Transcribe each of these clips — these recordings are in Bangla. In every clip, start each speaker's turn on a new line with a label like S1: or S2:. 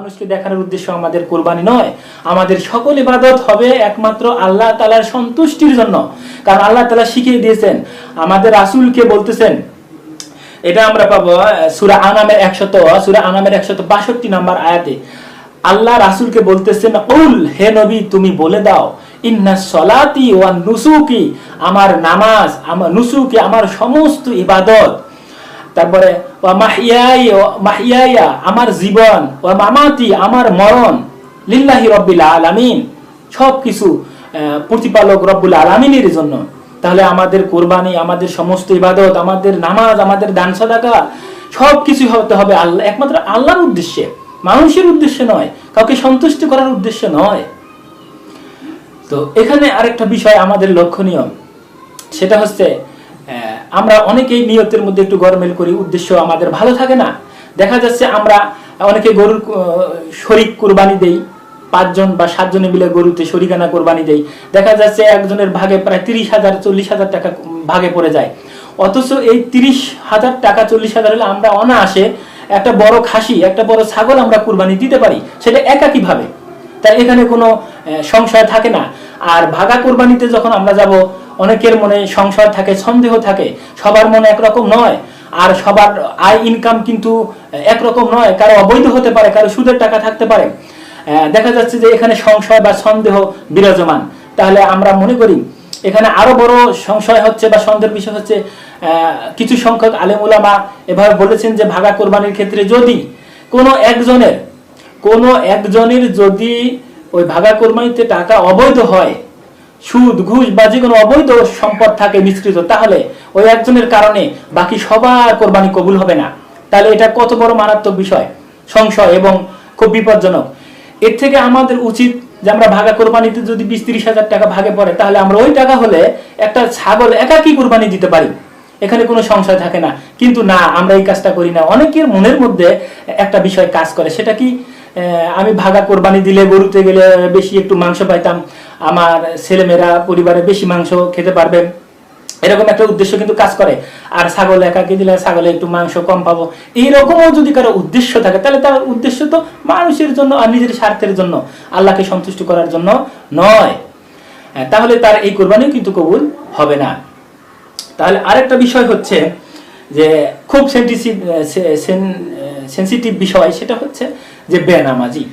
S1: মানুষকে দেখানোর উদ্দেশ্য আমাদের কোরবানি নয়। আমাদের সকল ইবাদত হবে একমাত্র আল্লাহ তালার সন্তুষ্টির জন্য। কারণ আল্লাহ তালা শিখিয়ে দিয়েছেন, আমাদের রাসূলকে বলতেছেন, এটা আমরা পাবো সুরা আনামের একশত, সুরা আনামের একশত বাষট্টি নাম্বার আয়াতে। আল্লাহ রাসূলকে বলতেছেন, উল, হে নবী, তুমি বলে দাও, ইন্না সলাতি ওয়া নুসুকি, আমার নামাজ, আমার নুসুকি, আমার সমস্ত ইবাদত। তারপরে মাহিয়াইয়া আমার জীবন ওয়া মামাতি আমার মরণ লিল্লাহি রব্বিল আলামিন সব কিছু প্রতিপালক রব্বুল আলামিনের জন্য। তাহলে আমাদের কোরবানি, আমাদের সমস্ত ইবাদত, আমাদের নামাজ, আমাদের দান সাদাকা, সব কিছু হতে হবে আল্লাহ একমাত্র আল্লাহর উদ্দেশ্যে। মানুষের উদ্দেশ্যে নয়, কাউকে সন্তুষ্ট করার উদ্দেশ্যে নয়। তো এখানে আরেকটা বিষয় আমাদের লক্ষণীয়। সেটা হচ্ছে আমরা অনেকেই নিয়তের মধ্যে একটু গরমেল করি, উদ্দেশ্য আমাদের ভালো থাকে না। দেখা যাচ্ছে আমরা অনেকে গরুর শরিক কুরবানি দেই, পাঁচজন বা সাতজনে মিলে গরুতে শরিকানা কোরবানি দেই। দেখা যাচ্ছে একজনের ভাগে প্রায় তিরিশ হাজার, চল্লিশ হাজার টাকা ভাগে পড়ে যায়। অথচ এই তিরিশ হাজার টাকা, চল্লিশ হাজার হলে আমরা অনায়াসে একটা বড় খাসি, একটা বড় ছাগল আমরা কুরবানি দিতে পারি। সেটা একাকী ভাবে তাই এখানে কোনো সংশয় থাকে না। আর ভাগা কোরবানিতে যখন আমরা যাব, অনেকের মনে সংশয় থাকে, সন্দেহ থাকে, সবার মনে একরকম নয়। আর সবার আয় ইনকাম কিন্তু একরকম নয়, কারও অবৈধ হতে পারে, কারও সুদের টাকা থাকতে পারে। দেখা যাচ্ছে যে এখানে সংশয় বা সন্দেহ বিরাজমান। তাহলে আমরা মনে করি, এখানে আরও বড় সংশয় হচ্ছে বা সন্দেহের বিষয় হচ্ছে কিছু সংখ্যক আলেমুলামা এভাবে বলেছেন যে ভাগা কোরবানির ক্ষেত্রে যদি কোনো একজনের কোনো একজনের যদি ওই ভাগা কোরবানিতে টাকা অবৈধ হয়, সুদ, ঘুষ বা যে কোনো অবৈধ সম্পদ থাকে মিশ্রিত, তাহলে ওই একজনের কারণে বাকি সবার কোরবানি কবুল হবে না। তাহলে এটা কত বড় মারাত্মক বিষয়, সংশয় এবং খুব বিপজ্জনক। এর থেকে আমাদের উচিত যে আমরা ভাগা কোরবানিতে যদি বিশ তিরিশ হাজার টাকা ভাগে পড়ে, তাহলে আমরা ওই টাকা হলে একটা ছাগল একাকি কোরবানি দিতে পারি। এখানে কোনো সংশয় থাকে না। কিন্তু না, আমরা এই কাজটা করি না। অনেকের মনের মধ্যে একটা বিষয় কাজ করে, সেটা কি আমি ভাগা কোরবানি দিলে গরুতে গেলে বেশি একটু মাংস পাইতাম। আমার ছেলেমেয়েরা পরিবারে বেশি মাংস খেতে পারবে। এরকম একটা উদ্দেশ্য কিন্তু কাজ করে। আর ছাগল একাকে দিলে ছাগলে একটু মাংস কম পাবো। এইরকমও যদি কারও উদ্দেশ্য থাকে, তাহলে তার উদ্দেশ্য তো মানুষের জন্য আর নিজের স্বার্থের জন্য, আল্লাহকে সন্তুষ্ট করার জন্য নয়। তাহলে তার এই কোরবানিও কিন্তু কবুল হবে না। তাহলে আরেকটা বিষয় হচ্ছে যে, খুব সেন্সিটিভ সেন্সিটিভ বিষয়, সেটা হচ্ছে যে বেনামাজি।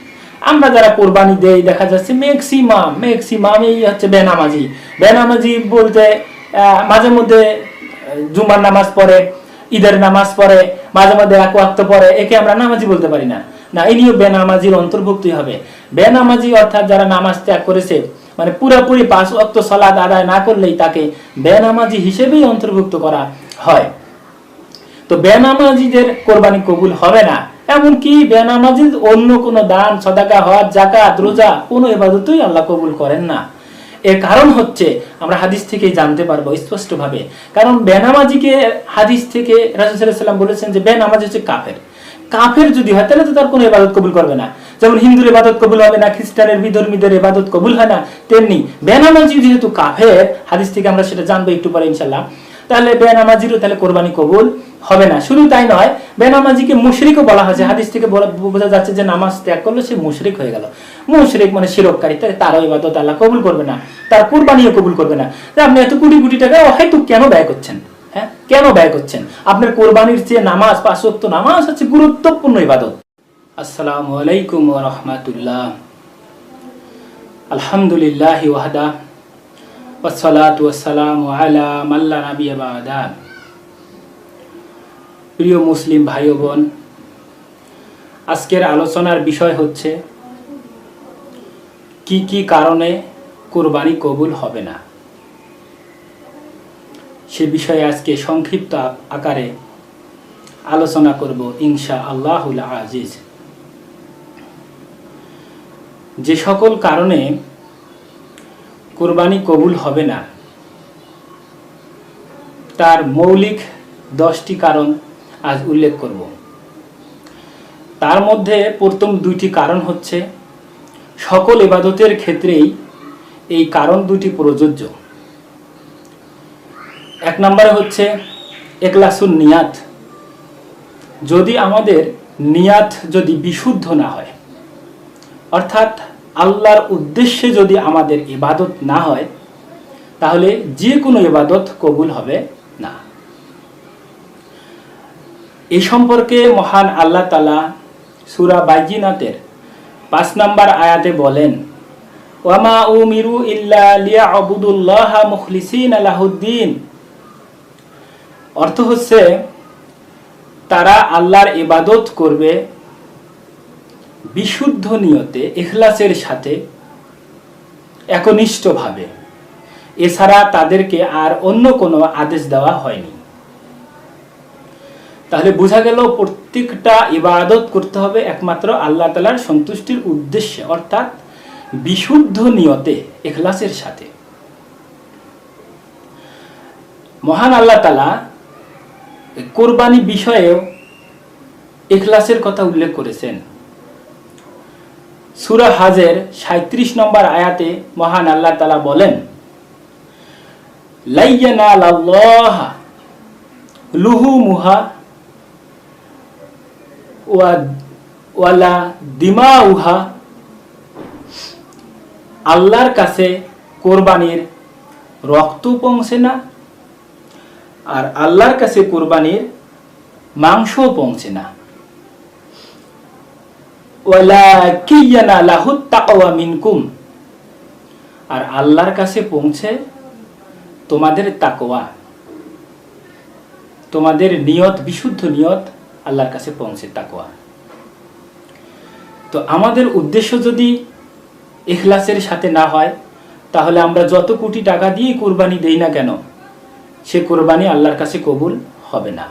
S1: আমরা যারা কোরবানি দেই, দেখা যাচ্ছে ম্যাক্সিমাম ম্যাক্সিমাম এই হচ্ছে বেনামাজি। বেনামাজি বলতে মাঝে মধ্যে জুমার নামাজ পড়ে, ঈদের নামাজ পড়ে, মাঝে মধ্যে এক ওয়াক্ত পড়ে, একে আমরা নামাজি বলতে পারি না। না, ইনিও বেনামাজির অন্তর্ভুক্তই হবে। বেনামাজি অর্থাৎ যারা নামাজ ত্যাগ করেছে মানে পুরোপুরি পাঁচ ওয়াক্ত সালাদ আদায় না করলেই তাকে বেনামাজি হিসেবেই অন্তর্ভুক্ত করা হয়। তো বেনামাজিদের কোরবানি কবুল হবে না। এমনকি বেনামাজি অন্য কোনো দান, সদাকা, হজ জাকাত রোজা, কোনো এবাদতই আল্লাহ কবুল করেন না। এর কারণ হচ্ছে, আমরা হাদিস থেকেই জানতে পারব স্পষ্টভাবে। কারণ বেনামাজিকে, হাদিস থেকে রাজুসাল্লাম বলেছেন যে বেনামাজি হচ্ছে কাফের। কাফের যদি হয়, তাহলে তো তার কোনো ইবাদত কবুল করবে না। যেমন হিন্দুর এবাদত কবুল হবে না, খ্রিস্টানের, বিধর্মীদের ইবাদত কবুল হয় না, তেমনি বেনামাজি যেহেতু কাফের, হাদিস থেকে আমরা সেটা জানব একটু পরে ইনশাল্লাহ তাহলে বেনামাজিরও তাহলে কোরবানি কবুল। হবে না। শুধু তাই নয়, বেনামাজিকে মুশরিকও বলা হয়েছে। হাদিস থেকে বোঝা যাচ্ছে যে নামাজ ত্যাগ করল সে মুশরিক হয়ে গেল। মুশরিক মানে শিরককারী তাই তারও ইবাদত আল্লাহ কবুল করবে না। তার কোরবানিও কবুল করবে না। তা আপনি এত কোটি কোটি টাকা হয়তো কেন ব্যয় করছেন? হ্যাঁ? কেন ব্যয় করছেন? আপনার কোরবানির চেয়ে নামাজ পাঁচ ওয়াক্ত নামাজ হচ্ছে গুরুত্বপূর্ণ ইবাদত। আসসালামু আলাইকুম ওয়া রাহমাতুল্লাহ। আলহামদুলিল্লাহ ওয়াহদা। ওয়াসসালাতু ওয়াসসালামু আলা মাল্লা নাবিয়া বাদা। প্রিয় মুসলিম ভাই বোন আজকের আলোচনার বিষয় হচ্ছে, কি কি কারণে কোরবানি কবুল হবে না? সে বিষয়ে আজকে সংক্ষিপ্ত আকারে আলোচনা করব ইনশা আল্লাহুল আজিজ। যে সকল কারণে কোরবানি কবুল হবে না, তার মৌলিক দশটি কারণ আজ উল্লেখ করব। তার মধ্যে প্রথম দুইটি কারণ হচ্ছে, সকল ইবাদতের ক্ষেত্রেই এই কারণ দুটি প্রযোজ্য। এক নম্বরে হচ্ছে একলাসুন নিয়াত। যদি আমাদের নিয়াত যদি বিশুদ্ধ না হয়, অর্থাৎ আল্লাহর উদ্দেশ্যে যদি আমাদের ইবাদত না হয়, তাহলে যে কোনো ইবাদত কবুল হবে না। এই সম্পর্কে মহান আল্লাহ তালা সুরা বাইজিনাতের পাঁচ নাম্বার আয়াতে বলেন, ওয়ামা উমিরু ইল্লা লিয়া আবুদুল্লাহ মুখলিসিন আলাহুদ্দিন অর্থ হচ্ছে, তারা আল্লাহর ইবাদত করবে বিশুদ্ধ নিয়তে, ইখলাসের সাথে, একনিষ্ঠভাবে। এছাড়া তাদেরকে আর অন্য কোনো আদেশ দেওয়া হয়নি। তাহলে বোঝা গেল প্রত্যেকটা ইবাদত করতে হবে একমাত্র আল্লাহ তালার সন্তুষ্টির উদ্দেশ্যে, অর্থাৎ বিশুদ্ধ নিয়তে, এখলাসের সাথে। মহান আল্লাহ তালা কোরবানি বিষয়েও এখলাসের কথা উল্লেখ করেছেন। সুরা হাজের সাঁত্রিশ নম্বর আয়াতে মহান আল্লাহ তালা বলেন লাইয়ানা লুহু মুহা ওয়ালা দিমা উহা আল্লাহর কাছে কোরবানির রক্ত পৌঁছে না, আর আল্লাহর কাছে কোরবানির মাংস পৌঁছে না। মিনকুম, আর আল্লাহর কাছে পৌঁছে তোমাদের তাকওয়া, তোমাদের নিয়ত, বিশুদ্ধ নিয়ত আল্লাহর কাছে পৌঁছে তাকোয়া তো আমাদের উদ্দেশ্য যদি এখলাসের সাথে না হয়, তাহলে আমরা যত কোটি টাকা দিয়ে কোরবানি দেই না কেন, সে কোরবানি আল্লাহর কাছে কবুল হবে না।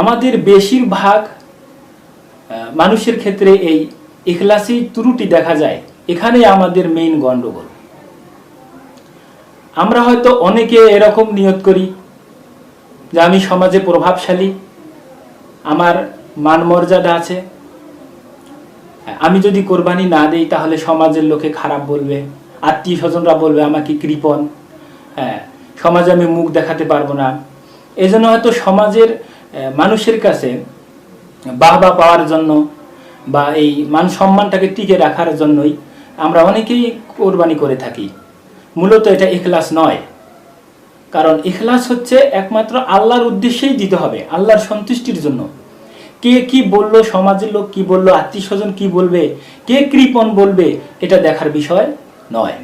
S1: আমাদের বেশিরভাগ মানুষের ক্ষেত্রে এই ইখলাসি ত্রুটি দেখা যায়। এখানে আমাদের মেইন গন্ডগোল। আমরা হয়তো অনেকে এরকম নিয়ত করি যে আমি সমাজে প্রভাবশালী আমার মান মর্যাদা আছে। আমি যদি কোরবানি না দেই, তাহলে সমাজের লোকে খারাপ বলবে আত্মীয় স্বজনরা বলবে আমাকে কৃপণ। হ্যাঁ সমাজে আমি মুখ দেখাতে পারব না। এই জন্য হয়তো সমাজের মানুষের কাছে বাহবা পাওয়ার জন্য বা এই মান সম্মানটাকে টিকে রাখার জন্যই আমরা অনেকেই কোরবানি করে থাকি। মূলত এটা এখলাস নয়। কারণ এখলাস হচ্ছে একমাত্র আল্লাহর উদ্দেশ্যেই দিতে হবে, আল্লাহর সন্তুষ্টির জন্য। কে কি বলল, সমাজের লোক কি বলল, আত্মীয় স্বজন কি বলবে, কে কৃপণ বলবে, এটা দেখার বিষয় নয়।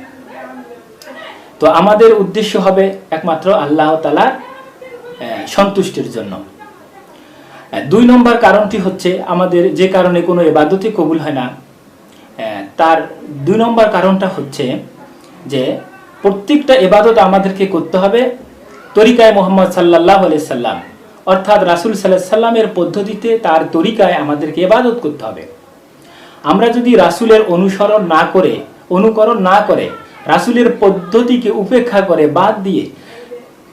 S1: তো আমাদের উদ্দেশ্য হবে একমাত্র আল্লাহ তালার সন্তুষ্টির জন্য। দুই নম্বর কারণটি হচ্ছে আমাদের যে কারণে কোনো এবাদতে কবুল হয় না। তার দুই নম্বর কারণটা হচ্ছে যে প্রত্যেকটা এবাদত আমাদেরকে করতে হবে তরিকায় মোহাম্মদ সাল্লাহ আলিয়া সাল্লাম। অর্থাৎ রাসুল সাল্লাহ সাল্লামের পদ্ধতিতে তার তরিকায় আমাদেরকে এবাদত করতে হবে। আমরা যদি রাসুলের অনুসরণ না করে, অনুকরণ না করে, রাসুলের পদ্ধতিকে উপেক্ষা করে বাদ দিয়ে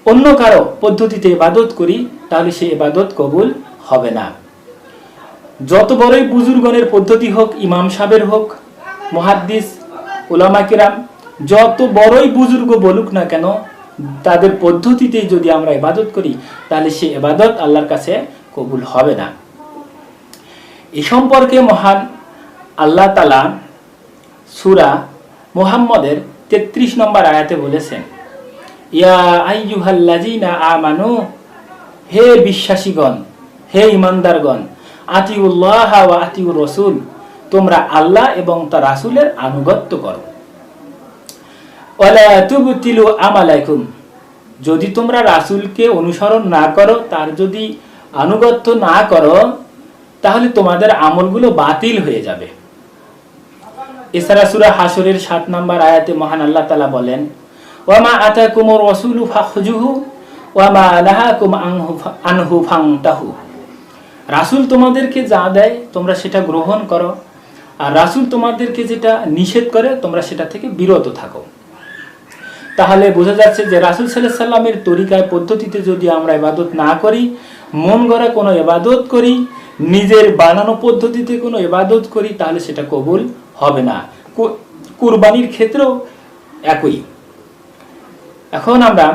S1: অন্য কারও পদ্ধতিতে ইবাদত করি, তাহলে সে ইবাদত কবুল হবে না। যত বড়ই বুজুর্গণের পদ্ধতি হোক, ইমাম সাহেবের হোক, মহাদ্দিস ওলামা কিরাম, যত বড়ই বুজুর্গ বলুক না কেন তাদের পদ্ধতিতেই যদি আমরা ইবাদত করি, তাহলে সে ইবাদত আল্লাহর কাছে কবুল হবে না। এ সম্পর্কে মহান আল্লাহ তালা সুরা মুহাম্মদের তেত্রিশ নম্বর আয়াতে বলেছেন, ইয়া আইয়ুহাল্লাযীনা আমানু, হে বিশ্বাসীগণ, হে ইমানদারগণ, আতিউল্লাহ আতিউর রাসূল, তোমরা আল্লাহ এবং তার রাসূলের আনুগত্য করো। তুবতিলু আমালাইকুম। যদি তোমরা রাসূলকে অনুসরণ না করো, তার যদি আনুগত্য না করো, তাহলে তোমাদের আমলগুলো বাতিল হয়ে যাবে। এছাড়া সুরা হাসরের সাত নম্বর আয়াতে মহান আল্লাহ তালা বলেন, ওয়ামা আতাকুমুর রাসূলু ফাখজুহু ওয়ামা নাহাকুম আনহু আনহু ফাংতাহু রাসূল তোমাদেরকে যা দেয়, তোমরা সেটা গ্রহণ করো। আর রাসূল তোমাদেরকে যেটা নিষেধ করে, তোমরা সেটা থেকে বিরত থাকো। তাহলে বোঝা যাচ্ছে যে রাসূল সাল্লাহ সাল্লামের তরিকায়, পদ্ধতিতে যদি আমরা ইবাদত না করি, মন গড়া কোনো ইবাদত করি, নিজের বানানো পদ্ধতিতে কোনো ইবাদত করি, তাহলে সেটা কবুল হবে না। কুরবানির ক্ষেত্রেও একই। এখন আমরা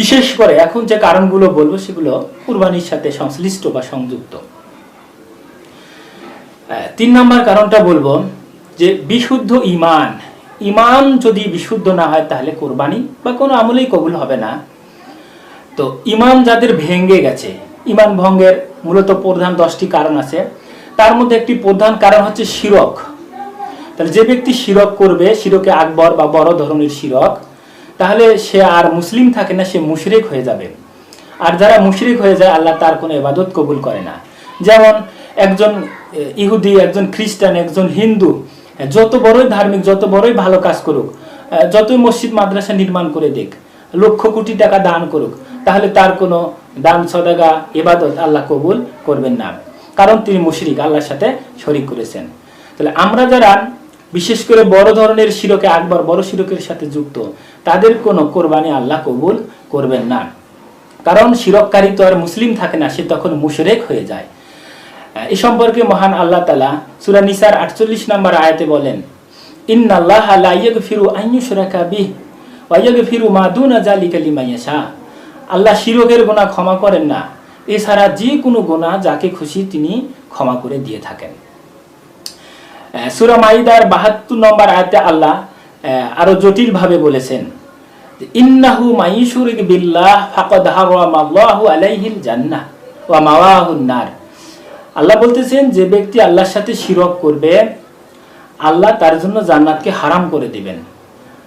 S1: বিশেষ করে এখন যে কারণগুলো বলব, সেগুলো কুরবানির সাথে সংশ্লিষ্ট বা সংযুক্ত। তিন নম্বর কারণটা বলব যে বিশুদ্ধ ইমান ইমান যদি বিশুদ্ধ না হয়, তাহলে কোরবানি বা কোনো আমলেই কবুল হবে না। তো ইমান যাদের ভেঙে গেছে ইমান ভঙ্গের মূলত প্রধান দশটি কারণ আছে। তার মধ্যে একটি প্রধান কারণ হচ্ছে শিরক। তাহলে যে ব্যক্তি শিরক করবে, শিরকে আকবর বা বড় ধরনের শিরক, তাহলে সে আর মুসলিম থাকে না, সে মুশরিক হয়ে যাবে। আর যারা মুশরিক হয়ে যায়, আল্লাহ তার কোনো এবাদত কবুল করে না। যেমন একজন ইহুদি, একজন খ্রিস্টান, একজন হিন্দু যত বড়ই ধার্মিক, যত বড়ই ভালো কাজ করুক যতই মসজিদ, মাদ্রাসা নির্মাণ করে দিক, লক্ষ কোটি টাকা দান করুক, তাহলে তার কোনো দান, সদাগা এবাদত আল্লাহ কবুল করবেন না। কারণ তিনি মুশরিক, আল্লাহর সাথে শরিক করেছেন। তাহলে আমরা যারা বিশেষ করে বড় ধরনের শিরকে আকবর, বড় শিরকের সাথে যুক্ত, তাদের কোনো কোরবানি আল্লাহ কবুল করবেন না। কারণ শিরককারী তো আর মুসলিম থাকে না, সে তখন মুশরেক হয়ে যায়। এ সম্পর্কে মহান আল্লাহ তালা সুরা নিসার আটচল্লিশ নম্বর আয়াতে বলেন ইন্নাল্লাহ লা ইয়াগফিরু আন ইউশরাকা বিহি ওয়া ইয়াগফিরু মা দুনা যালিকা লিমান ইয়াশা। আল্লাহ শিরকের গুনাহ ক্ষমা করেন না, এছাড়া যে কোনো গুনাহ যাকে খুশি তিনি ক্ষমা করে দিয়ে থাকেন। সুরা মাইদার বাহাত্তর নম্বর আয়াতে আল্লাহ আরও জটিল ভাবে বলেছেন, ইন্নাহু মাইশুরিক বিল্লাহ ফাকাদ হারামাল্লাহু আলাইহিল জান্নাহ ওয়া মাওয়াহুন নার। আল্লাহ বলতেছেন, যে ব্যক্তি আল্লাহর সাথে শিরক করবে, আল্লাহ তার জন্য জান্নাতকে হারাম করে দিবেন।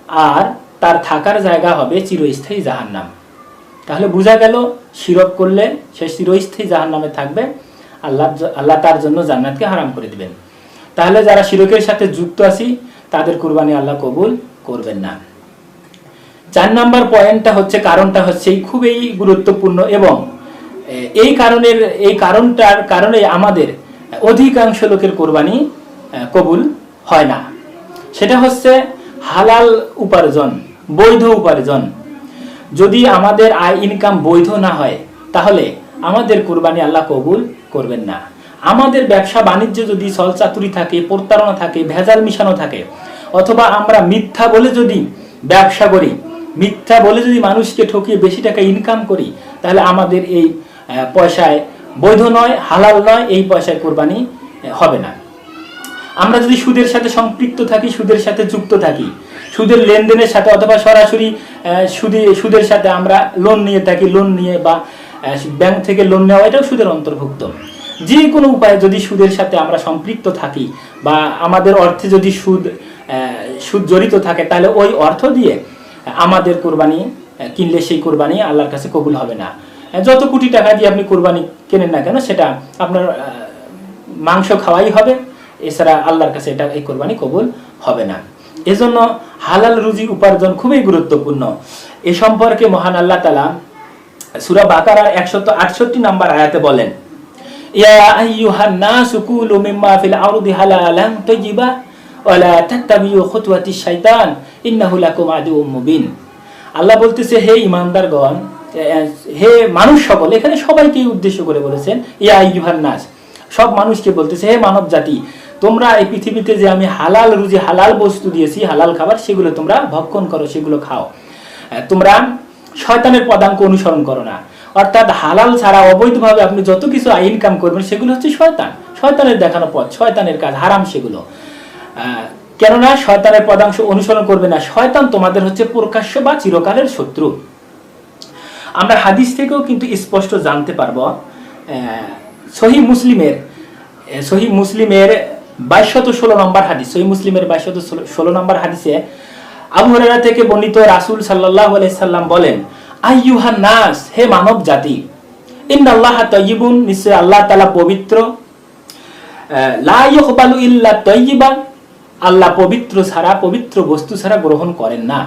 S1: আর তার থাকার জায়গা হবে চিরস্থায়ী জাহান্নাম। তাহলে বোঝা গেল, শিরক করলে সে চিরস্থায়ী জাহান্নামে থাকবে, আল্লাহ আল্লাহ তার জন্য জান্নাতকে হারাম করে দিবেন। তাহলে যারা শিরকের সাথে যুক্ত আছি, তাদের কুরবানি আল্লাহ কবুল করবেন না। চার নাম্বার পয়েন্টটা হচ্ছে, কারণটা হচ্ছে খুবই গুরুত্বপূর্ণ এবং এই কারণের, এই কারণটার কারণে আমাদের অধিকাংশ লোকের কোরবানি কবুল হয় না। সেটা হচ্ছে হালাল উপার্জন, বৈধ উপার্জন। যদি আমাদের আয় ইনকাম বৈধ না হয়, তাহলে আমাদের কোরবানি আল্লাহ কবুল করবেন না। আমাদের ব্যবসা বাণিজ্য যদি ছলচাতুরি থাকে, প্রতারণা থাকে, ভেজাল মিশানো থাকে, অথবা আমরা মিথ্যা বলে যদি ব্যবসা করি, মিথ্যা বলে যদি মানুষকে ঠকিয়ে বেশি টাকা ইনকাম করি, তাহলে আমাদের এই পয়সায় বৈধ নয়, হালাল নয়, এই পয়সায় কোরবানি হবে না। আমরা যদি সুদের সাথে সম্পৃক্ত থাকি, সুদের সাথে যুক্ত থাকি, সুদের লেনদেনের সাথে অথবা সরাসরি সুদে, সুদের সাথে আমরা লোন নিয়ে থাকি লোন নিয়ে বা ব্যাংক থেকে লোন নেওয়া, এটাও সুদের অন্তর্ভুক্ত। যে কোনো উপায়ে যদি সুদের সাথে আমরা সম্পৃক্ত থাকি বা আমাদের অর্থে যদি সুদ সুদ জড়িত থাকে, তাহলে ওই অর্থ দিয়ে আমাদের কোরবানি কিনলে সেই কোরবানি আল্লাহর কাছে কবুল হবে না। যত কোটি টাকা দিয়ে আপনি কোরবানি কেনেন না কেন, সেটা আপনার মাংস খাওয়াই হবে। এছাড়া আল্লাহর কাছে এটা এই কোরবানি কবুল হবে না। এজন্য হালাল রুজি উপার্জন খুবই গুরুত্বপূর্ণ। এ সম্পর্কে মহান আল্লাহ তালা সুরা বাকারার একশত আটষট্টি নাম্বার আয়াতে বলেন, ইয়া আল্লাহ বলতেছে, হে ইমানদারগণ হে মানুষ সকল, এখানে সবাইকেই উদ্দেশ্য করে বলেছেন, ইয়া আইয়ুহান নাস। সব মানুষকে বলতেছে, হে মানব জাতি, তোমরা এই পৃথিবীতে যে আমি হালাল রুজি, হালাল বস্তু দিয়েছি, হালাল খাবার, সেগুলো তোমরা ভক্ষণ করো, সেগুলো খাও। তোমরা শয়তানের পদাঙ্ক অনুসরণ করো না। অর্থাৎ হালাল ছাড়া অবৈধভাবে আপনি যত কিছু ইনকাম করবেন, সেগুলো হচ্ছে শয়তান। শয়তানের দেখানো পথ, শয়তানের কাজ, হারাম সেগুলো। কেননা শয়তানের পদাংশ অনুসরণ করবে না। শয়তান তোমাদের হচ্ছে প্রকাশ্য বা চিরকালের শত্রু। আমরা হাদিস থেকেও কিন্তু স্পষ্ট জানতে পারব সহি মুসলিমের সহি মুসলিমের বাইশশত ষোলো নম্বর হাদিস সহি মুসলিমের বাইশশত ষোলো নম্বর হাদিসে আবু হুরায়রা থেকে বর্ণিত রাসূল সাল্লাল্লাহু আলাইহি সাল্লাম বলেন আইয়ুহান নাস হে মানব জাতি ইন আল্লাহ তাইয়িবুন নিশ্চয় আল্লাহ তাআলা পবিত্র আহ, লা ইয়কবালু ইল্লা তাইয়িবান আল্লাহ পবিত্র ছাড়া পবিত্র বস্তু ছাড়া গ্রহণ করেন না।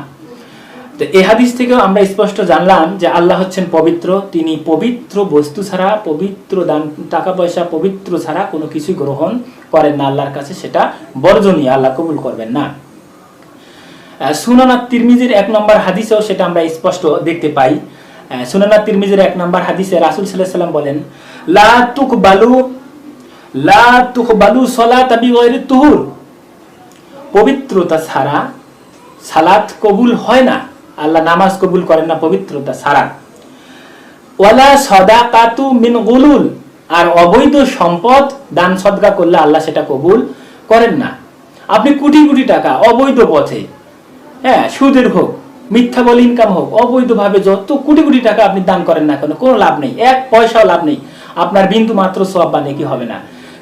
S1: তো এই হাদিস থেকেও আমরা স্পষ্ট জানলাম যে আল্লাহ হচ্ছেন পবিত্র, তিনি পবিত্র বস্তু ছাড়া, পবিত্র দান, টাকা পয়সা পবিত্র ছাড়া কোনো কিছু গ্রহণ করেন না। আল্লাহর কাছে সেটা বর্জনীয়, আল্লাহ কবুল করবেন না। সুনানা তিরমিজির এক নম্বর হাদিসেও সেটা আমরা স্পষ্ট দেখতে পাই। সুনানা তিরমিজির এক নম্বর হাদিসে রাসুল সাল্লাহ সাল্লাম বলেন, লা তুক বালু লা তুক বালু সলা তাবি তুহুর। পবিত্রতা ছাড়া সালাত কবুল হয় না। আল্লাহ নামাজ কবুল করেন না পবিত্রতা ছাড়া। ওয়ালা সদাকাতু মিন গুলুল, আর অবৈধ সম্পদ দান সদকা করলে আল্লাহ সেটা কবুল করেন না। আপনি কোটি কোটি টাকা অবৈধ পথে হ্যাঁ সুদের হোক, মিথ্যা বলে ইনকাম হোক, অবৈধভাবে যত কোটি কোটি টাকা আপনি দান করেন না কেন, কোনো লাভ নেই, এক পয়সাও লাভ নেই। আপনার বিন্দু মাত্র সব বা নেকি হবে না।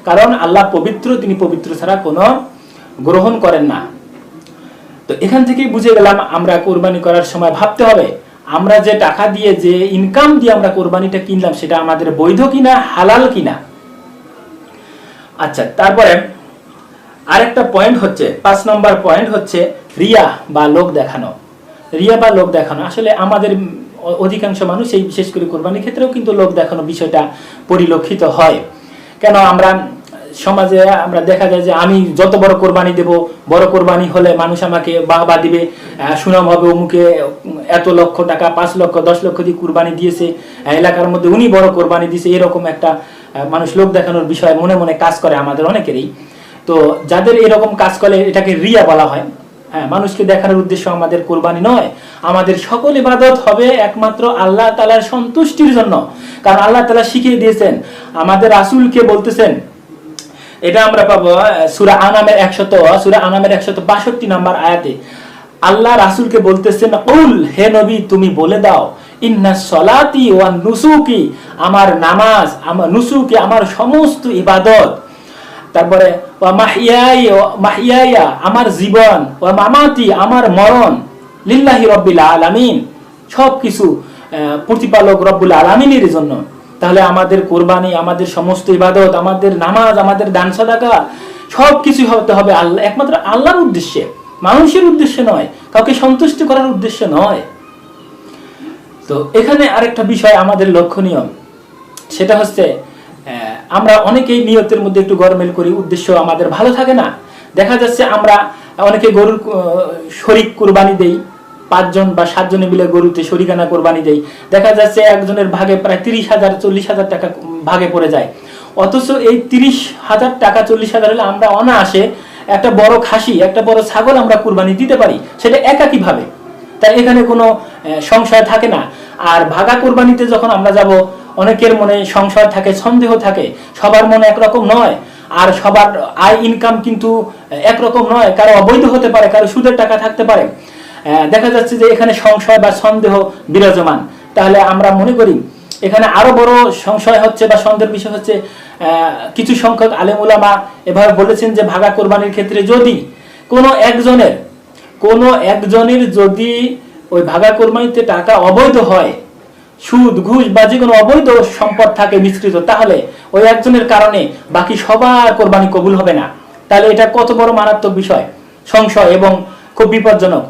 S1: কারণ আল্লাহ পবিত্র, তিনি পবিত্র ছাড়া কোনো গ্রহণ করেন না। তো এখান থেকেই বুঝে গেলাম আমরা কোরবানি করার সময় ভাবতে হবে, আমরা যে টাকা দিয়ে যে ইনকাম দিয়ে আমরা কোরবানিটা কিনলাম সেটা আমাদের বৈধ কিনা, হালাল কিনা? আচ্ছা তারপরে আরেকটা পয়েন্ট হচ্ছে, পাঁচ নম্বর পয়েন্ট হচ্ছে রিয়া বা লোক দেখানো। রিয়া বা লোক দেখানো, আসলে আমাদের অধিকাংশ মানুষ এই বিশেষ করে কোরবানির ক্ষেত্রেও কিন্তু লোক দেখানো বিষয়টা পরিলক্ষিত হয়। কেন আমরা সমাজে আমরা দেখা যায় যে আমি যত বড় কোরবানি দেব, বড় কোরবানি হলে মানুষ আমাকে বাহবা দিবে। সুনাম হবে অমুকে, এত লক্ষ টাকা, পাঁচ লক্ষ, দশ লক্ষ দিয়ে কোরবানি দিয়েছে। এলাকার মধ্যে উনি বড় কোরবানি দিয়েছে, এরকম একটা মানুষ লোক দেখানোর বিষয় মনে মনে কাজ করে আমাদের অনেকেরই। তো যাদের এরকম কাজ করে, এটাকে রিয়া বলা হয়। হ্যাঁ মানুষকে দেখানোর উদ্দেশ্য আমাদের কোরবানি নয়। আমাদের সকল ইবাদত হবে একমাত্র আল্লাহ তালার সন্তুষ্টির জন্য। কারণ আল্লাহ তালা শিখিয়ে দিয়েছেন, আমাদের রাসূলকে বলতেছেন এটা আমরা পাবো সুরা আনামের একশত, সুরা আনামের একশত বাষট্টি নাম্বার আয়াতে। আল্লাহ রাসূলকে বলতেছেন, উল, হে নবী, তুমি বলে দাও, ইন্না সলাতি নুসুকি, আমার নামাজ আমার নুসুকি আমার সমস্ত ইবাদত। তারপরে মাহিয়াই মাহিয়াইয়া আমার জীবন মামাতি, আমার মরণ, লিল্লাহি রব্বিল আলামিন। সব কিছু প্রতিপালক রব্বুল আলামিনের জন্য। তাহলে আমাদের কোরবানি, আমাদের সমস্ত ইবাদত, আমাদের নামাজ, আমাদের দান সাদাকা সব কিছু হতে হবে আল্লাহ, একমাত্র আল্লাহর উদ্দেশ্যে, মানুষের উদ্দেশ্যে নয়, কাউকে সন্তুষ্ট করার উদ্দেশ্যে নয়। তো এখানে আরেকটা বিষয় আমাদের লক্ষণীয়, সেটা হচ্ছে আমরা অনেকেই নিয়তের মধ্যে একটু গরমেল করি, উদ্দেশ্য আমাদের ভালো থাকে না। দেখা যাচ্ছে আমরা অনেকে গরুর শরিক কুরবানি দেই পাঁচজন বা সাতজনে মিলে গরুতে শরিকানা কোরবানি দেই দেখা যাচ্ছে একজনের ভাগে প্রায় তিরিশ হাজার, চল্লিশ হাজার টাকা ভাগে পড়ে যায়। অথচ এই তিরিশ হাজার টাকা, চল্লিশ হাজার হলে আমরা অনায়াসে একটা বড় খাসি, একটা বড় ছাগল আমরা কুরবানি দিতে পারি, সেটা একাকী ভাবে তাই এখানে কোনো সংশয় থাকে না। আর ভাগা কোরবানিতে যখন আমরা যাব, অনেকের মনে সংশয় থাকে, সন্দেহ থাকে। সবার মনে একরকম নয়। আর সবার আয় ইনকাম কিন্তু একরকম নয়। কারও অবৈধ হতে পারে, কারও সুদের টাকা থাকতে পারে। দেখা যাচ্ছে যে এখানে সংশয় বা সন্দেহ বিরাজমান। তাহলে আমরা মনে করি, এখানে আরও বড় সংশয় হচ্ছে বা সন্দেহের বিষয় হচ্ছে কিছু সংখ্যক আলেম উলামা এভাবে বলেছেন যে ভাগা কোরবানির ক্ষেত্রে যদি কোনো একজনের কোনো একজনের যদি ওই ভাগা কোরবানিতে টাকা অবৈধ হয়, সুদ, ঘুষ বা যে কোনো অবৈধ সম্পদ থাকে মিশ্রিত, তাহলে ওই একজনের কারণে বাকি সবার কোরবানি কবুল হবে না। তাহলে এটা কত বড় মারাত্মক বিষয়, সংশয় এবং খুব বিপজ্জনক।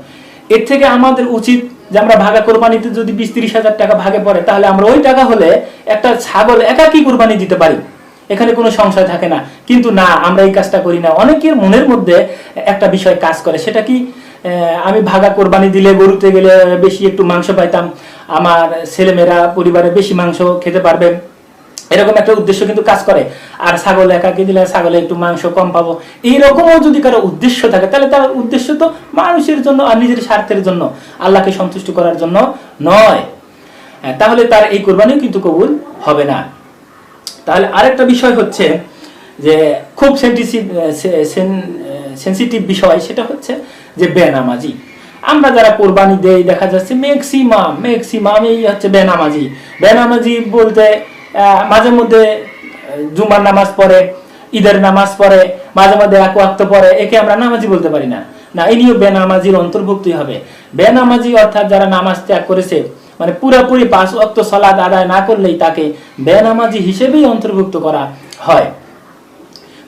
S1: এর থেকে আমাদের উচিত যে আমরা ভাগা কোরবানিতে যদি বিশ তিরিশ হাজার টাকা ভাগে পড়ে, তাহলে আমরা ওই টাকা হলে একটা ছাগল একাকি কোরবানি দিতে পারি। এখানে কোনো সংশয় থাকে না। কিন্তু না, আমরা এই কাজটা করি না। অনেকের মনের মধ্যে একটা বিষয় কাজ করে, সেটা কি আমি ভাগা কোরবানি দিলে গরুতে গেলে বেশি একটু মাংস পাইতাম, আমার ছেলেমেয়েরা পরিবারে বেশি মাংস খেতে পারবে এরকম একটা উদ্দেশ্য কিন্তু কাজ করে। আর ছাগল একাকে দিলে ছাগলে একটু মাংস কম পাবো। এইরকমও যদি কারও উদ্দেশ্য থাকে তাহলে তার উদ্দেশ্য তো মানুষের জন্য আর নিজের স্বার্থের জন্য আল্লাহকে সন্তুষ্ট করার জন্য নয়। হ্যাঁ, তাহলে তার এই কোরবানিও কিন্তু কবুল হবে না। তাহলে আরেকটা বিষয় হচ্ছে যে খুব সেন্সিটিভ বিষয় সেটা হচ্ছে যে বেনামাজি। আমরা যারা কোরবানি দেই দেখা যাচ্ছে ম্যাক্সিমাম ম্যাক্সিমাম এই হচ্ছে বেনামাজি। বেনামাজি বলতে মাঝে মধ্যে জুমার নামাজ পড়ে, ঈদের নামাজ পড়ে, মাঝে মধ্যে এক ওয়াক্ত পড়ে, একে আমরা নামাজি বলতে পারি না। না ইনিও বেনামাজির অন্তর্ভুক্তই হবে। বেনামাজি অর্থাৎ যারা নামাজ ত্যাগ করেছে মানে পুরোপুরি পাঁচ ওয়াক্ত সলাদ আদায় না করলেই তাকে বেনামাজি হিসেবেই অন্তর্ভুক্ত করা হয়।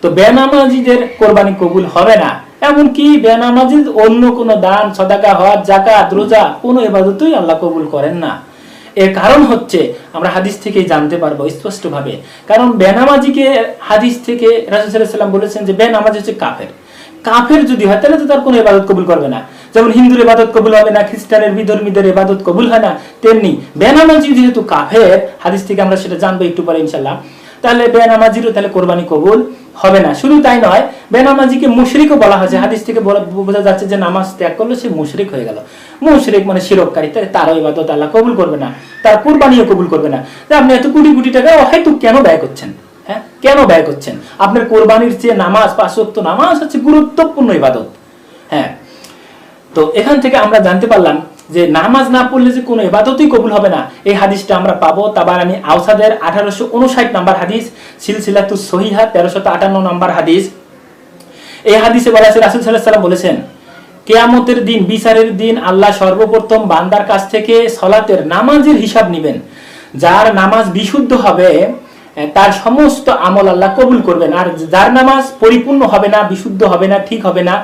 S1: তো বেনামাজিদের কোরবানি কবুল হবে না, এমনকি বেনামাজি অন্য কোনো দান, সদাকা, হজ জাকাত রোজা, কোনো এবাদতই আল্লাহ কবুল করেন না। এর কারণ হচ্ছে আমরা হাদিস থেকে জানতে পারব স্পষ্টভাবে। কারণ বেনামাজিকে হাদিস থেকে রাজুসাল্লাম বলেছেন যে বেনামাজি হচ্ছে কাফের। কাফের যদি হয়, তাহলে তো তার কোনো ইবাদত কবুল করবে না। যেমন হিন্দুর ইবাদত কবুল হবে না, খ্রিস্টানের বিধর্মীদের ইবাদত কবুল হয় না, তেমনি বেনামাজি যেহেতু কাফের, হাদিস থেকে আমরা সেটা জানব একটু পরে ইনশাল্লাহ তাহলে বেনামাজিরও তাহলে কোরবানি কবুল। হবে না। শুধু তাই নয় বেনামাজিকে মুশরিকও বলা হয়েছে হাদিস থেকে বোঝা যাচ্ছে যে, নামাজ ত্যাগ করলে সে মুশরিক হয়ে গেল। মুশরিক মানে শিরককারী তারও ইবাদত আল্লাহ কবুল করবে না। তার কোরবানিও কবুল করবে না। আপনি এত কোটি কোটি টাকা, হয়তো কেন ব্যয় করছেন? হ্যাঁ কেন ব্যয় করছেন? আপনার কোরবানির চেয়ে নামাজ পাঁচ ওয়াক্ত নামাজ হচ্ছে গুরুত্বপূর্ণ ইবাদত। হ্যাঁ তো এখান থেকে আমরা জানতে পারলাম যে নামাজ না পড়লে যে কোনো ইবাদতই কবুল হবে না। এই হাদিসটা আমরা পাবো তারপর আমি আউসাদের আঠারোশো উনষাট নাম্বার হাদিস সিলসিলাতু সহিহা তেরোশত আটান্ন নাম্বার হাদিস। এই হাদিসে বলা আছে, রাসুল সাল্লাহ সাল্লাম বলেছেন, কেয়ামতের দিন, বিচারের দিন আল্লাহ সর্বপ্রথম বান্দার কাছ থেকে সলাতের নামাজের হিসাব নেবেন। যার নামাজ বিশুদ্ধ হবে তার সমস্ত আমল আল্লাহ কবুল করবেন। আর যার নামাজ পরিপূর্ণ হবে না, বিশুদ্ধ হবে না, ঠিক হবে না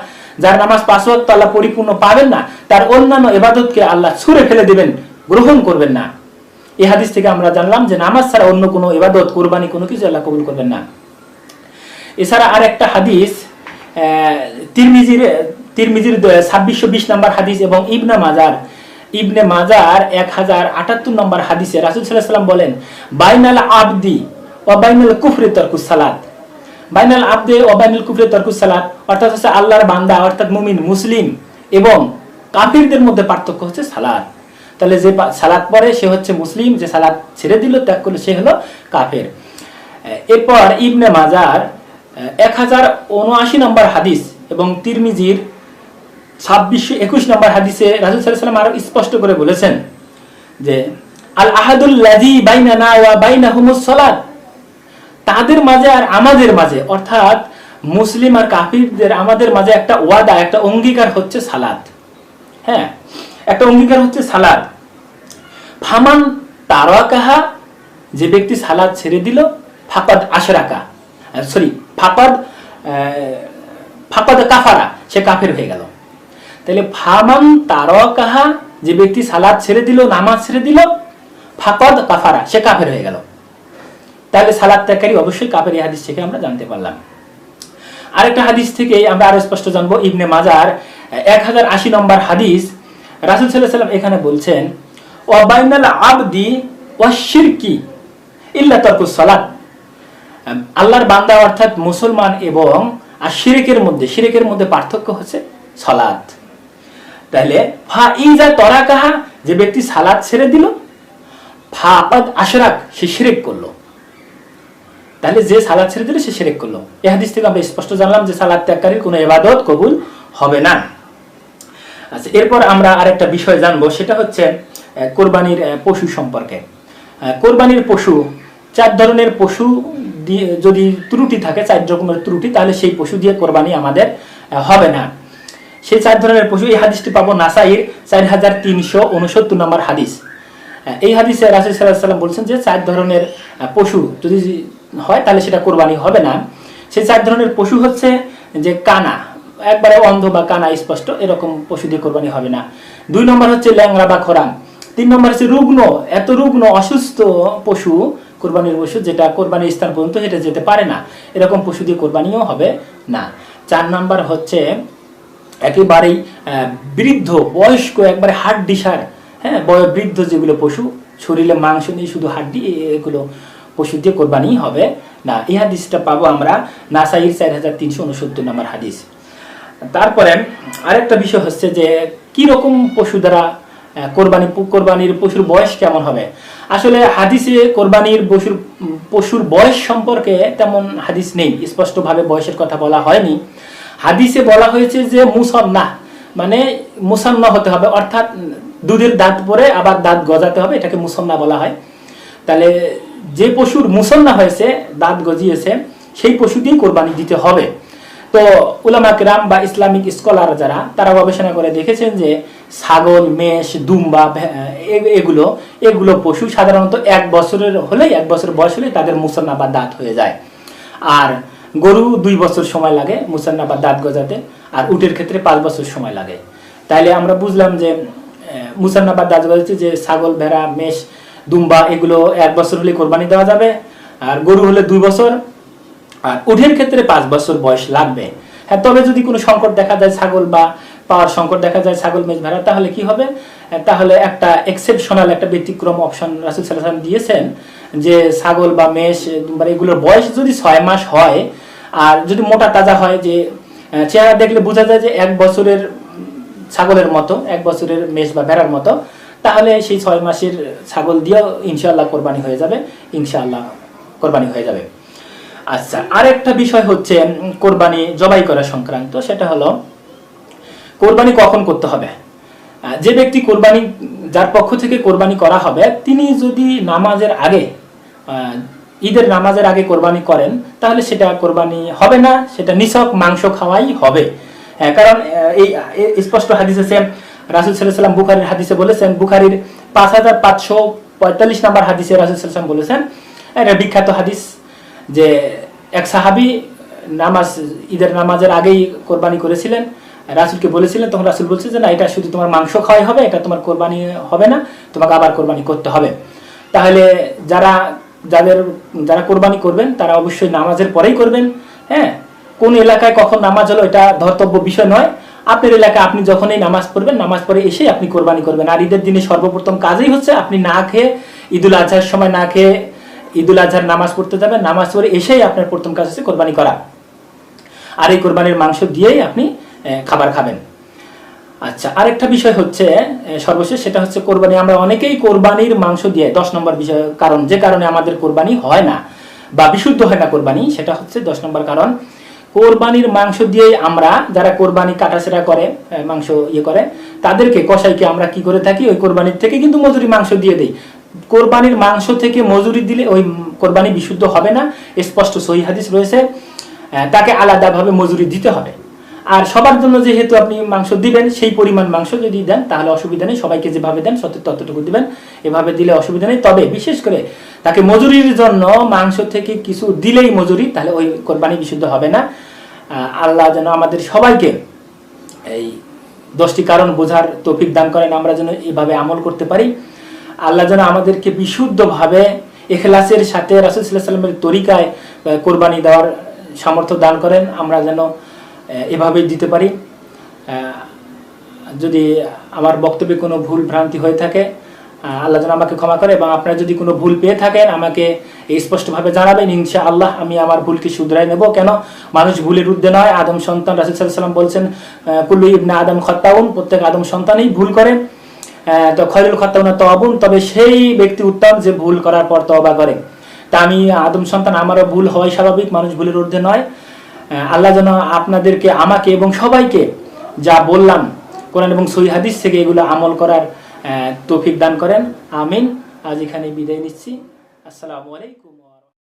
S1: যার নামাজ পাঁচ ওয়াক্ত আল্লাহ পরিপূর্ণ পাবেন না, তার অন্যান্য এবাদতকে আল্লাহ ছুঁড়ে ফেলে দিবেন, গ্রহণ করবেন না। এই হাদিস থেকে আমরা জানলাম যে নামাজ ছাড়া অন্য কোনো এবাদত কোরবানি কোনো কিছু আল্লাহ কবুল করবেন না। এছাড়া আর একটা হাদিস তিরমিজির তিরমিজির ছাব্বিশশো বিশ নম্বর হাদিস এবং ইবনে মাজার। ইবনে মাজার এক হাজার আটাত্তর নম্বর হাদিসে রাসুল সাল্লাহ সাল্লাম বলেন, বাইনাল আবদি ও বাইনাল কুফরি তরকুস সালাত। বাইনাল আবদে ও বাইনাল কুফরি তরকুস সালাত, অর্থাৎ হচ্ছে আল্লাহর বান্দা, অর্থাৎ মুমিন, মুসলিম এবং কাফিরদের মধ্যে পার্থক্য হচ্ছে সালাত। তাহলে যে সালাত পড়ে, সে হচ্ছে মুসলিম, যে সালাত ছেড়ে দিল, ত্যাগ করল, সে হলো কাফের। এরপর ইবনে মাজার এক হাজার উনআশি নম্বর হাদিস এবং তিরমিজির ছাব্বিশশো একুশ নম্বর হাদিসে রাজুল সাল্লাম আরও স্পষ্ট করে বলেছেন যে, আল আহাদুল লাজি বাইনানা ওয়া বাইনাহুমুস সালাত। তাদের মাঝে আর আমাদের মাঝে, অর্থাৎ মুসলিম আর কাফিরদের আমাদের মাঝে একটা ওয়াদা, একটা অঙ্গীকার হচ্ছে সালাদ। হ্যাঁ একটা অঙ্গীকার হচ্ছে সালাদ। ফামান তারাকাহা, যে ব্যক্তি সালাদ ছেড়ে দিল, ফাকাদ আশরাকা। সরি ফাপাদ ফাকাদ কাফারা, সে কাফের হয়ে গেল। তাহলে ফামান তারাকাহা, যে ব্যক্তি সালাদ ছেড়ে দিল, নামাজ ছেড়ে দিল, ফাকাদ কাফারা, সে কাফের হয়ে গেল। তাহলে সালাদ ত্যাগকারী অবশ্যই কাফের এই হাদিস থেকে আমরা জানতে পারলাম। আরেকটা হাদিস থেকে আমরা আরও স্পষ্ট জানব, ইবনে মাজার এক হাজার আশি নম্বর হাদিস। রাসুল সাল্লাহ সাল্লাম এখানে বলছেন ওয়াবাইনাল আবদি ওয়াশিরকি ইল্লা তরকুস সালাত। আল্লাহর বান্দা অর্থাৎ মুসলমান এবং আর শিরিকের মধ্যে শিরিকের মধ্যে পার্থক্য হচ্ছে সালাত। তাহলে, ফা ইজা তরাকাহা, যে ব্যক্তি সালাত ছেড়ে দিল, ফা আশরাক, সে শিরিক করল। তাহলে যে সালাদ ছেড়ে দিলে সে শিরিক করল। এই হাদিস থেকে আমরা স্পষ্ট জানলাম যে সালাদ ত্যাগকারীর কোনো ইবাদত কবুল হবে না। আচ্ছা এরপর আমরা আরেকটা বিষয় জানব, সেটা হচ্ছে কোরবানির পশু সম্পর্কে। কোরবানির পশু, চার ধরনের পশু দিয়ে যদি ত্রুটি থাকে, চার রকমের ত্রুটি, তাহলে সেই পশু দিয়ে কোরবানি আমাদের হবে না। সেই চার ধরনের পশু, এই হাদিসটি পাবো নাসাইর চার হাজার তিনশো উনসত্তর নম্বর হাদিস। এই হাদিসে রাসুল সাল্লাহ সাল্লাম বলছেন যে চার ধরনের পশু যদি হয়, তাহলে সেটা কোরবানি হবে না। সেই চার ধরনের পশু হচ্ছে যে কানা। একবারে অন্ধ বা কানা স্পষ্ট, এরকম পশু দিয়ে কোরবানি হবে না। দুই নম্বর হচ্ছে ল্যাংরা বা খরাম তিন নম্বর হচ্ছে রুগ্ন। এত রুগ্ন, অসুস্থ পশু কোরবানির পশু, যেটা কোরবানির স্থান পর্যন্ত হেঁটে যেতে পারে না, এরকম পশু দিয়ে কোরবানিও হবে না। চার নম্বর হচ্ছে একেবারেই বৃদ্ধ, বয়স্ক, একবারে হাড্ডি সার হ্যাঁ বয় বৃদ্ধ যেগুলো পশু, শরীরে মাংস নেই, শুধু হাড্ডি এগুলো পশু দিয়ে কোরবানি হবে। না, এই হাদিসটা পাবো আমরা নাসাইর চার হাজার তিনশো উনসত্তর নম্বর হাদিস। তারপরে আরেকটা বিষয় হচ্ছে যে, কি রকম পশু দ্বারা কোরবানি, কোরবানির পশুর বয়স কেমন হবে? আসলে হাদিসে কোরবানির পশুর পশুর বয়স সম্পর্কে তেমন হাদিস নেই, স্পষ্টভাবে বয়সের কথা বলা হয়নি। হাদিসে বলা হয়েছে যে মুসন্না মানে মুসান্না হতে হবে, অর্থাৎ দুধের দাঁত পরে আবার দাঁত গজাতে হবে, এটাকে মুসন্না বলা হয়। তাহলে যে পশুর মুসন্না হয়েছে, দাঁত গজিয়েছে, সেই পশু দিয়ে কোরবানি দিতে হবে। তো উলামা কেরাম বা ইসলামিক স্কলার যারা, তারা গবেষণা করে দেখেছেন যে ছাগল, মেষ, দুম্বা এগুলো এগুলো পশু সাধারণত এক বছরের হলেই, এক বছর বয়স হলেই তাদের মুসন্না বা দাঁত হয়ে যায়। আর গরু দুই বছর সময় লাগে মুসান্না বা দাঁত গজাতে, আর উটের ক্ষেত্রে পাঁচ বছর সময় লাগে। তাইলে আমরা বুঝলাম যে মুসান্না বা দাঁত গজাতে যে ছাগল, ভেড়া, মেষ দুম্বা, এগুলো এক বছর হলে কোরবানি দেওয়া যাবে। আর গরু হলে দুই বছর, আর উঠের ক্ষেত্রে পাঁচ বছর বয়স লাগবে। হ্যাঁ তবে যদি কোনো সংকট দেখা যায়, ছাগল বা পাওয়ার সংকট দেখা যায়, ছাগল মেষ ভেড়া তাহলে কি হবে? তাহলে একটা এক্সেপশনাল একটা ব্যতিক্রম অপশন রাসুল সাল্লাম দিয়েছেন, যে ছাগল বা মেষ এগুলোর বয়স যদি ছয় মাস হয়, আর যদি মোটা তাজা হয়, যে চেহারা দেখলে বোঝা যায় যে এক বছরের ছাগলের মতো, এক বছরের মেষ বা ভেড়ার মতো তাহলে সেই ছয় মাসের ছাগল দিয়েও ইনশাআল্লাহ কোরবানি হয়ে যাবে, ইনশাআল্লাহ কোরবানি হয়ে যাবে। আচ্ছা আরেকটা বিষয় হচ্ছে কোরবানি জবাই করা সংক্রান্ত, সেটা হলো কোরবানি কখন করতে হবে? যে ব্যক্তি কোরবানি, যার পক্ষ থেকে কোরবানি করা হবে, তিনি যদি নামাজের আগে ঈদের নামাজের আগে কোরবানি করেন, তাহলে সেটা কোরবানি হবে না, সেটা নিছক মাংস খাওয়াই হবে। কারণ এই স্পষ্ট হাদিস আছে রাসুল সাল্লাম বুখারির হাদিসে বলেছেন, বুখারির পাঁচ হাজার পাঁচশো পঁয়তাল্লিশ নাম্বার হাদিসে রাসুল সাল্লাম বলেছেন, এটা বিখ্যাত হাদিস যে এক সাহাবি নামাজ, ঈদের নামাজের আগেই কোরবানি করেছিলেন। রাসুলকে বলেছিলেন, তখন রাসুল বলছে যে, না, এটা শুধু তোমার মাংস খাওয়াই হবে, এটা তোমার কোরবানি হবে না, তোমাকে আবার কোরবানি করতে হবে। তাহলে যারা, যাদের, যারা কোরবানি করবেন, তারা অবশ্যই নামাজের পরেই করবেন হ্যাঁ? কোন এলাকায় কখন নামাজ হলো, এটা ধর্তব্য বিষয় নয়। আপনার এলাকায় আপনি যখনই নামাজ পড়বেন, নামাজ পড়ে এসেই আপনি কোরবানি করবেন। আর ঈদের দিনে সর্বপ্রথম কাজই হচ্ছে আপনি না খেয়ে ঈদুল আজহার সময় না খেয়ে ঈদুল আজহার নামাজ পড়তে যাবেন। নামাজ পড়ে এসেই আপনার প্রথম কাজ হচ্ছে কোরবানি করা। আর এই কোরবানির মাংস দিয়েই আপনি খাবার খাবেন। আচ্ছা আরেকটা বিষয় হচ্ছে সর্বশেষ সেটা হচ্ছে কোরবানি। আমরা অনেকেই কোরবানির মাংস দিয়ে, দশ নম্বর বিষয়, কারণ যে কারণে আমাদের কোরবানি হয় না বা বিশুদ্ধ হয় না কোরবানি, সেটা হচ্ছে দশ নম্বর কারণ। কোরবানির মাংস দিয়েই আমরা যারা কোরবানি কাটাছেড়া করে মাংস ইয়ে করে, তাদেরকে কষাইকে আমরা কি করে থাকি? ওই কোরবানির থেকে কিন্তু মজুরি মাংস দিয়ে দেই। কোরবানির মাংস থেকে মজুরি দিলে ওই কোরবানি বিশুদ্ধ হবে না। স্পষ্ট সহি হাদিস রয়েছে তাকে আলাদাভাবে মজুরি দিতে হবে। আর সবার জন্য যেহেতু আপনি মাংস দিবেন, সেই পরিমাণ মাংস যদি দেন, তাহলে অসুবিধা নেই, সবাইকে যেভাবে দেন সত্য ততটুকু দিবেন, এভাবে দিলে অসুবিধা নেই। তবে বিশেষ করে তাকে মজুরির জন্য মাংস থেকে কিছু দিলেই মজুরি, তাহলে ওই কোরবানি বিশুদ্ধ হবে না। আল্লাহ যেন আমাদের সবাইকে এই দশটি কারণ বোঝার তৌফিক দান করেন, আমরা যেন এভাবে আমল করতে পারি। আল্লাহ যেন আমাদেরকে বিশুদ্ধভাবে এখলাসের সাথে রাসুল সাল্লাহ সাল্লামের তরিকায় কোরবানি দেওয়ার সামর্থ্য দান করেন। আমরা যেন এভাবেই দিতে পারি। যদি আমার বক্তব্যে কোনো ভুল ভ্রান্তি হয়ে থাকে আল্লাহ যেন আমাকে ক্ষমা করে এবং আপনারা যদি কোনো ভুল পেয়ে থাকেন, আমাকে স্পষ্টভাবে জানাবেন ইনশা আল্লাহ আমি আমার ভুলকে শুধরাই নেব। কেন? মানুষ ভুলের ঊর্ধ্বে নয়। আদম সন্তান রাসুল সাল্লাম বলছেন কুল্লু ইবনা আদম খত্তাউন, প্রত্যেক আদম সন্তানই ভুল করে। তো খয়রুল খত্তাউনা তবুন তবে সেই ব্যক্তি উত্তম যে ভুল করার পর তবা করে। তা আমি, আদম সন্তান, আমারও ভুল হয় স্বাভাবিক। মানুষ ভুলের ঊর্ধ্বে নয়। আল্লাহ যেন আপনাদেরকে, আমাকে এবং সবাইকে যা বললাম, কোরআন এবং সই হাদিস থেকে এগুলো আমল করার তফিক দান করেন। আমিন। আজ এখানে বিদায় নিচ্ছি। আসসালামু আলাইকুম।